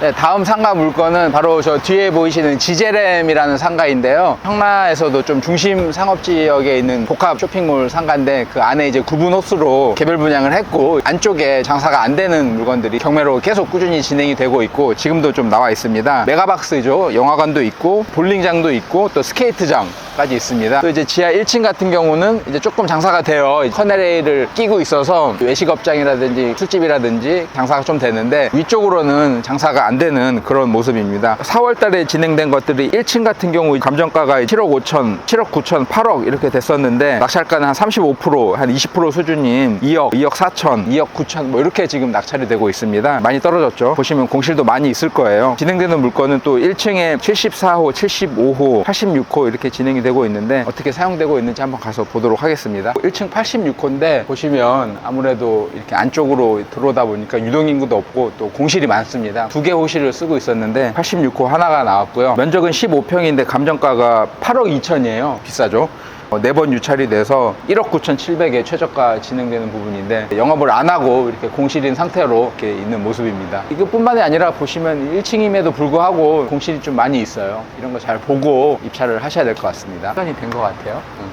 네, 다음 상가 물건은 바로 저 뒤에 보이시는 지제렘이라는 상가인데요. 청라에서도 좀 중심 상업 지역에 있는 복합 쇼핑몰 상가인데 그 안에 이제 구분 호수로 개별 분양을 했고 안쪽에 장사가 안 되는 물건들이 경매로 계속 꾸준히 진행이 되고 있고 지금도 좀 나와 있습니다. 메가박스죠. 영화관도 있고 볼링장도 있고 또 스케이트장 까지 있습니다. 또 이제 지하 1층 같은 경우는 이제 조금 장사가 돼요. 커네레이를 끼고 있어서 외식업장이라든지 술집이라든지 장사가 좀 되는데 위쪽으로는 장사가 안 되는 그런 모습입니다. 4월 달에 진행된 것들이 1층 같은 경우 감정가가 7억 5천, 7억 9천, 8억 이렇게 됐었는데 낙찰가는 한 35%, 한 20% 수준인 2억, 2억 4천, 2억 9천 뭐 이렇게 지금 낙찰이 되고 있습니다. 많이 떨어졌죠. 보시면 공실도 많이 있을 거예요. 진행되는 물건은 또 1층에 74호, 75호, 86호 이렇게 진행이 되고 있는데 어떻게 사용되고 있는지 한번 가서 보도록 하겠습니다. 1층 86호인데 보시면 아무래도 이렇게 안쪽으로 들어오다 보니까 유동인구도 없고 또 공실이 많습니다. 두 개 호실을 쓰고 있었는데 86호 하나가 나왔고요. 면적은 15평인데 감정가가 8억 2천이에요. 비싸죠. 네 번 유찰이 돼서 1억 9,700에 최저가 진행되는 부분인데 영업을 안 하고 이렇게 공실인 상태로 이렇게 있는 모습입니다. 이것뿐만이 아니라 보시면 1층임에도 불구하고 공실이 좀 많이 있어요. 이런 거 잘 보고 입찰을 하셔야 될 것 같습니다. 시간이 된 것 같아요. 응.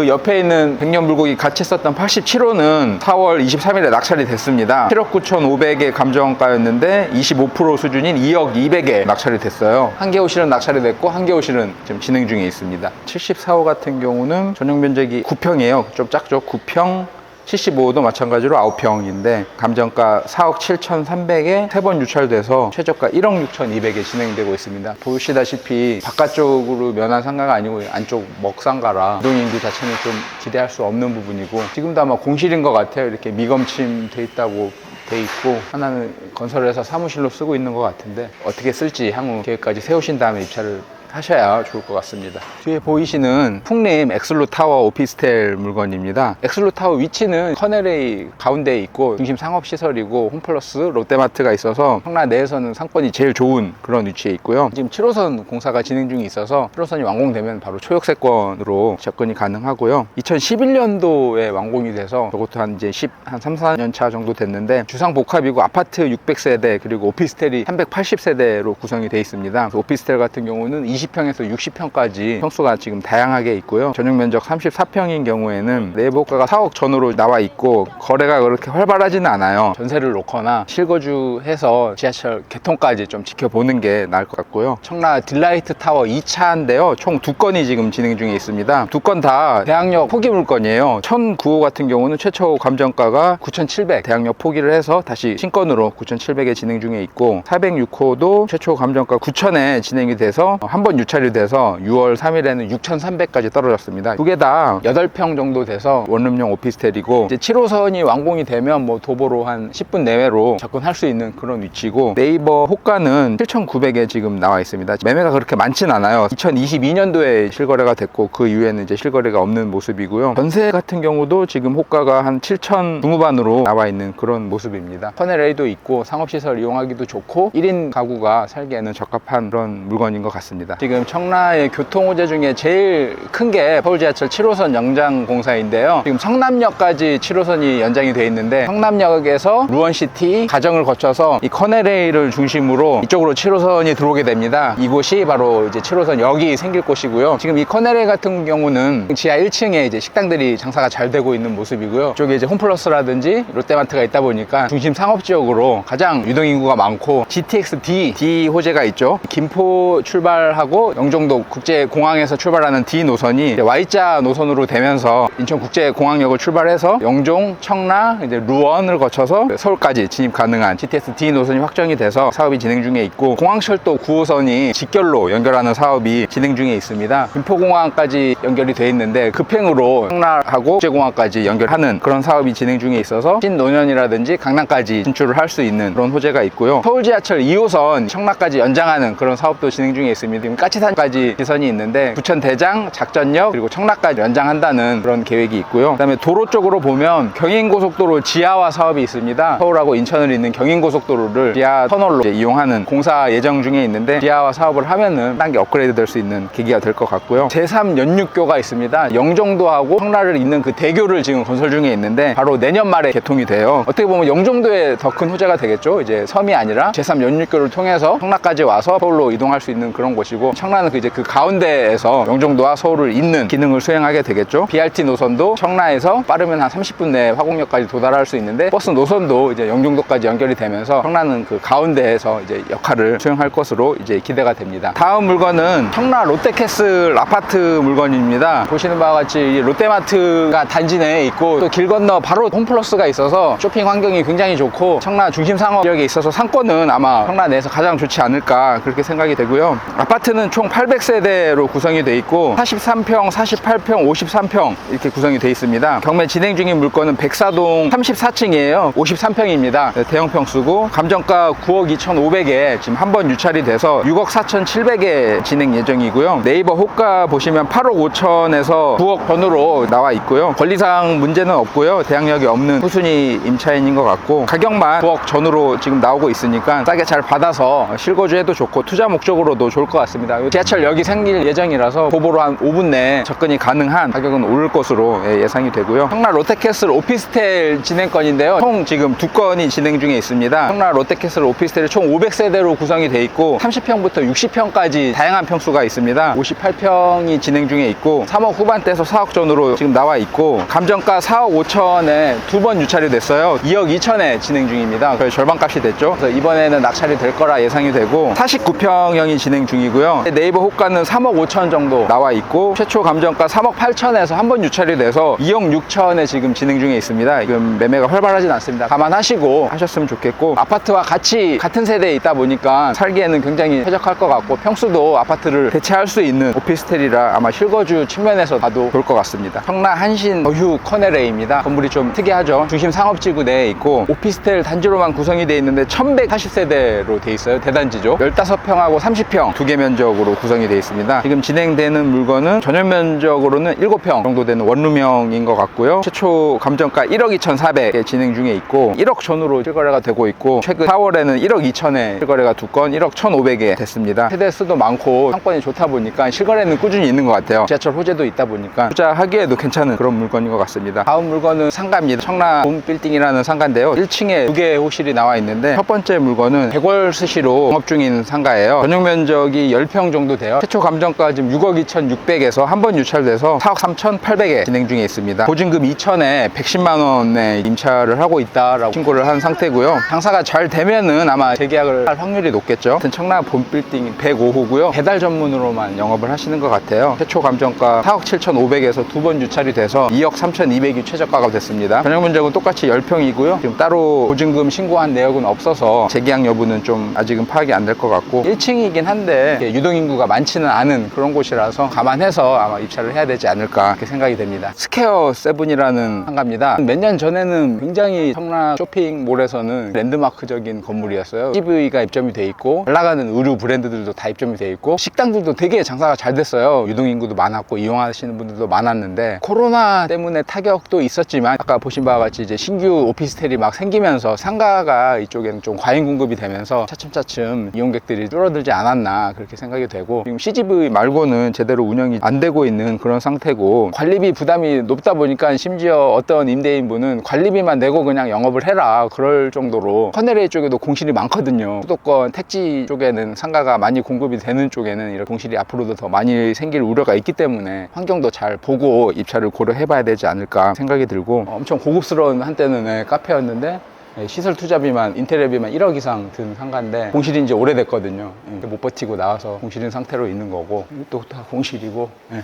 그 옆에 있는 백년 불고기 같이 썼던 87호는 4월 23일에 낙찰이 됐습니다. 7억 9,500의 감정가였는데 25% 수준인 2억 200에 낙찰이 됐어요. 한개 호실은 낙찰이 됐고 한개 호실은 지금 진행 중에 있습니다. 74호 같은 경우는 전용 면적이 9평이에요. 좀 작죠. 9평 75도 마찬가지로 9평인데 감정가 4억 7,300에 세번 유찰돼서 최저가 1억 6,200에 진행되고 있습니다. 보시다시피 바깥쪽으로 면한 상가가 아니고 안쪽 먹상가라 이동인구 자체는 좀 기대할 수 없는 부분이고 지금도 아마 공실인 것 같아요. 이렇게 미검침 돼 있다고 돼 있고 하나는 건설회사 사무실로 쓰고 있는 것 같은데 어떻게 쓸지 향후 계획까지 세우신 다음에 입찰을 하셔야 좋을 것 같습니다. 뒤에 보이시는 풍림 엑슬로 타워 오피스텔 물건입니다. 엑슬로 타워 위치는 커넬레이 가운데에 있고 중심 상업 시설이고 홈플러스 롯데마트가 있어서 성남 내에서는 상권이 제일 좋은 그런 위치에 있고요. 지금 7호선 공사가 진행 중에 있어서 7호선이 완공되면 바로 초역세권으로 접근이 가능하고요. 2011년도에 완공이 돼서 저것도 한 이제 10, 한 3, 4년 차 정도 됐는데 주상 복합이고 아파트 600세대 그리고 오피스텔이 380세대로 구성이 되어 있습니다. 오피스텔 같은 경우는 20평에서 60평까지 평수가 지금 다양하게 있고요. 전용 면적 34평인 경우에는 내부가가 4억 전후로 나와 있고 거래가 그렇게 활발하지는 않아요. 전세를 놓거나 실거주해서 지하철 개통까지 좀 지켜보는 게 나을 것 같고요. 청라 딜라이트 타워 2차인데요. 총 두 건이 지금 진행 중에 있습니다. 두 건 다 대학역 포기 물건이에요. 1009호 같은 경우는 최초 감정가가 9,700 대학역 포기를 해서 다시 신건으로 9,700에 진행 중에 있고 406호도 최초 감정가 9,000에 진행이 돼서 한번 유찰이 돼서 6월 3일에는 6,300까지 떨어졌습니다. 두 개 다 8평 정도 돼서 원룸용 오피스텔이고 이제 7호선이 완공이 되면 뭐 도보로 한 10분 내외로 접근할 수 있는 그런 위치고 네이버 호가는 7,900에 지금 나와 있습니다. 매매가 그렇게 많진 않아요. 2022년도에 실거래가 됐고 그 이후에는 이제 실거래가 없는 모습이고요. 전세 같은 경우도 지금 호가가 한 7천 중후반으로 나와 있는 그런 모습입니다. 터널A도 있고 상업시설 이용하기도 좋고 1인 가구가 살기에는 적합한 그런 물건인 것 같습니다. 지금 청라의 교통호재 중에 제일 큰 게 서울 지하철 7호선 영장 공사인데요. 지금 성남역까지 7호선이 연장이 돼 있는데 성남역에서 루원시티 가정을 거쳐서 이 커넬레이를 중심으로 이쪽으로 7호선이 들어오게 됩니다. 이곳이 바로 이제 7호선 역이 생길 곳이고요. 지금 이 커넬레이 같은 경우는 지하 1층에 이제 식당들이 장사가 잘 되고 있는 모습이고요. 이쪽에 이제 홈플러스라든지 롯데마트가 있다 보니까 중심 상업 지역으로 가장 유동 인구가 많고 GTX D D 호재가 있죠. 김포 출발하고 영종도 국제공항에서 출발하는 D 노선이 Y자 노선으로 되면서 인천국제공항역을 출발해서 영종, 청라, 이제 루원을 거쳐서 서울까지 진입 가능한 GTX D 노선이 확정이 돼서 사업이 진행 중에 있고 공항철도 9호선이 직결로 연결하는 사업이 진행 중에 있습니다. 김포공항까지 연결이 돼 있는데 급행으로 청라하고 국제공항까지 연결하는 그런 사업이 진행 중에 있어서 신노년이라든지 강남까지 진출을 할 수 있는 그런 호재가 있고요. 서울 지하철 2호선 청라까지 연장하는 그런 사업도 진행 중에 있습니다. 까치산까지 기선이 있는데 부천 대장 작전역 그리고 청라까지 연장한다는 그런 계획이 있고요. 그다음에 도로 쪽으로 보면 경인고속도로 지하화 사업이 있습니다. 서울하고 인천을 잇는 경인고속도로를 지하 터널로 이용하는 공사 예정 중에 있는데 지하화 사업을 하면은 단계 업그레이드 될 수 있는 계기가 될 것 같고요. 제3 연육교가 있습니다. 영종도하고 청라를 잇는 그 대교를 지금 건설 중에 있는데 바로 내년 말에 개통이 돼요. 어떻게 보면 영종도에 더 큰 호재가 되겠죠. 이제 섬이 아니라 제3 연육교를 통해서 청라까지 와서 서울로 이동할 수 있는 그런 곳이 고 청라는 그 이제 그 가운데에서 영종도와 서울을 잇는 기능을 수행하게 되겠죠. BRT 노선도 청라에서 빠르면 한 30분 내에 화곡역까지 도달할 수 있는데 버스 노선도 이제 영종도까지 연결이 되면서 청라는 그 가운데에서 이제 역할을 수행할 것으로 이제 기대가 됩니다. 다음 물건은 청라 롯데캐슬 아파트 물건입니다. 보시는 바와 같이 이 롯데마트가 단지 내에 있고 또 길 건너 바로 홈플러스가 있어서 쇼핑 환경이 굉장히 좋고 청라 중심 상업 지역에 있어서 상권은 아마 청라 내에서 가장 좋지 않을까 그렇게 생각이 되고요. 아파트 는 총 800세대로 구성이 돼 있고 43평, 48평, 53평 이렇게 구성이 돼 있습니다. 경매 진행 중인 물건은 백사동 34층이에요. 53평입니다. 대형 평수고 감정가 9억 2,500에 지금 한 번 유찰이 돼서 6억 4,700에 진행 예정이고요. 네이버 호가 보시면 8억 5천에서 9억 전후로 나와 있고요. 권리상 문제는 없고요. 대항력이 없는 후순위 임차인인 것 같고 가격만 9억 전후로 지금 나오고 있으니까 싸게 잘 받아서 실거주해도 좋고 투자 목적으로도 좋을 것 같습니다. 지하철역이 생길 예정이라서 도보로 한 5분 내에 접근이 가능한 가격은 오를 것으로 예, 예상이 되고요. 청라 롯데캐슬 오피스텔 진행건인데요. 총 지금 두 건이 진행 중에 있습니다. 청라 롯데캐슬 오피스텔이 총 500세대로 구성이 돼 있고 30평부터 60평까지 다양한 평수가 있습니다. 58평이 진행 중에 있고 3억 후반대에서 4억 전으로 지금 나와 있고 감정가 4억 5천에 두 번 유찰이 됐어요. 2억 2천에 진행 중입니다. 거의 절반값이 됐죠. 그래서 이번에는 낙찰이 될 거라 예상이 되고 49평형이 진행 중이고요. 네이버 호가는 3억 5천 정도 나와 있고 최초 감정가 3억 8천에서 한 번 유찰이 돼서 2억 6천에 지금 진행 중에 있습니다. 지금 매매가 활발하진 않습니다. 감안하시고 하셨으면 좋겠고 아파트와 같이 같은 세대에 있다 보니까 살기에는 굉장히 쾌적할 것 같고 평수도 아파트를 대체할 수 있는 오피스텔이라 아마 실거주 측면에서 봐도 좋을 것 같습니다. 청라 한신 어휴 커네레입니다. 건물이 좀 특이하죠. 중심 상업지구 내에 있고 오피스텔 단지로만 구성이 되어 있는데 1140세대로 되어 있어요. 대단지죠. 15평하고 30평 두 개 면적 으로 구성이 되어 있습니다. 지금 진행되는 물건은 전용 면적으로는 7평 정도 되는 원룸형인 것 같고요. 최초 감정가 1억 2,400에 진행 중에 있고 1억 전후로 실거래가 되고 있고 최근 4월에는 1억 2천에 실거래가 두 건 1억 1,500에 됐습니다. 세대 수도 많고 상권이 좋다 보니까 실거래는 꾸준히 있는 것 같아요. 지하철 호재도 있다 보니까 투자하기에도 괜찮은 그런 물건인 것 같습니다. 다음 물건은 상가입니다. 청라 봄빌딩이라는 상가인데요. 1층에 두 개의 호실이 나와 있는데 첫 번째 물건은 백월 스시로 영업 중인 상가예요. 전용 면적이 10평 정도 돼요. 최초 감정가 지금 6억 2,600에서 한 번 유찰돼서 4억 3,800에 진행 중에 있습니다. 보증금 2천에 110만 원에 임차를 하고 있다라고 신고를 한 상태고요. 장사가 잘 되면은 아마 재계약을 할 확률이 높겠죠. 하여튼 청라 봄빌딩 105호고요. 배달 전문으로만 영업을 하시는 것 같아요. 최초 감정가 4억 7,500에서 두 번 유찰이 돼서 2억 3,200이 최저가가 됐습니다. 전용 면적은 똑같이 10평이고요. 지금 따로 보증금 신고한 내역은 없어서 재계약 여부는 좀 아직은 파악이 안 될 것 같고 1층이긴 한데 유동인구가 많지는 않은 그런 곳이라서 감안해서 아마 입찰을 해야 되지 않을까 이렇게 생각이 됩니다. 스퀘어 세븐이라는 상가입니다. 몇 년 전에는 굉장히 청라 쇼핑몰에서는 랜드마크적인 건물이었어요. TV가 입점이 돼 있고 잘 나가는 의류 브랜드들도 다 입점이 돼 있고 식당들도 되게 장사가 잘 됐어요. 유동인구도 많았고 이용하시는 분들도 많았는데 코로나 때문에 타격도 있었지만 아까 보신 바와 같이 이제 신규 오피스텔이 막 생기면서 상가가 이쪽에는 좀 과잉 공급이 되면서 차츰차츰 이용객들이 줄어들지 않았나 그렇게 생각 이 되고 지금 CGV 말고는 제대로 운영이 안 되고 있는 그런 상태고 관리비 부담이 높다 보니까 심지어 어떤 임대인분은 관리비만 내고 그냥 영업을 해라 그럴 정도로 커네레이 쪽에도 공실이 많거든요. 수도권 택지 쪽에는 상가가 많이 공급이 되는 쪽에는 이런 공실이 앞으로도 더 많이 생길 우려가 있기 때문에 환경도 잘 보고 입찰을 고려해 봐야 되지 않을까 생각이 들고 엄청 고급스러운 한때는 네, 카페였는데 네, 시설 투자비만 인테리어비만 1억 이상 든 상가인데 공실인 지 오래됐거든요. 예, 못 버티고 나와서 공실인 상태로 있는 거고 또 다 공실이고 예,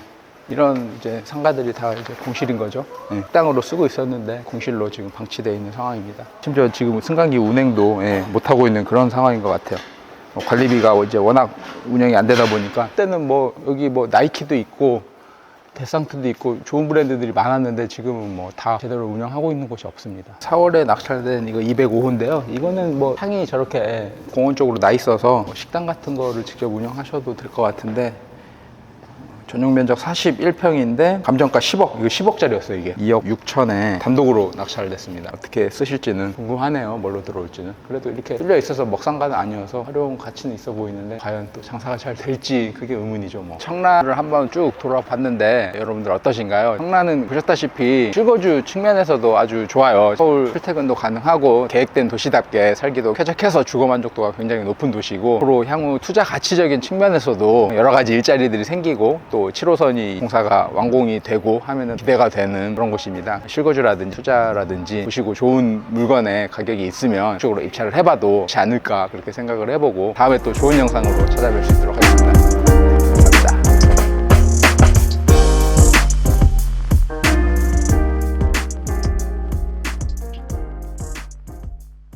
이런 이제 상가들이 다 이제 공실인 거죠. 예, 땅으로 쓰고 있었는데 공실로 지금 방치되어 있는 상황입니다. 심지어 지금 승강기 운행도 예, 못 하고 있는 그런 상황인 것 같아요. 어, 관리비가 이제 워낙 운영이 안 되다 보니까 그때는 뭐 여기 뭐 나이키도 있고 데상트도 있고 좋은 브랜드들이 많았는데 지금은 뭐 다 제대로 운영하고 있는 곳이 없습니다. 4월에 낙찰된 이거 205호인데요. 이거는 뭐 향이 저렇게 공원 쪽으로 나 있어서 뭐 식당 같은 거를 직접 운영하셔도 될 것 같은데 전용 면적 41평인데 감정가 10억 이거 10억짜리였어요 이게. 2억 6천에 단독으로 낙찰 됐습니다. 어떻게 쓰실지는 궁금하네요 뭘로 들어올지는. 그래도 이렇게 뚫려 있어서 먹상가는 아니어서 활용 가치는 있어 보이는데 과연 또 장사가 잘 될지 그게 의문이죠 뭐. 청라를 한번 쭉 돌아봤는데 여러분들 어떠신가요? 청라는 보셨다시피 실거주 측면에서도 아주 좋아요. 서울 출퇴근도 가능하고 계획된 도시답게 살기도 쾌적해서 주거 만족도가 굉장히 높은 도시고 앞으로 향후 투자 가치적인 측면에서도 여러 가지 일자리들이 생기고 또 7호선이 공사가 완공이 되고 하면은 기대가 되는 그런 곳입니다. 실거주라든지 투자라든지 보시고 좋은 물건의 가격이 있으면 이쪽으로 입찰을 해봐도 좋지 않을까 그렇게 생각을 해보고 다음에 또 좋은 영상으로 찾아뵐 수 있도록 하겠습니다.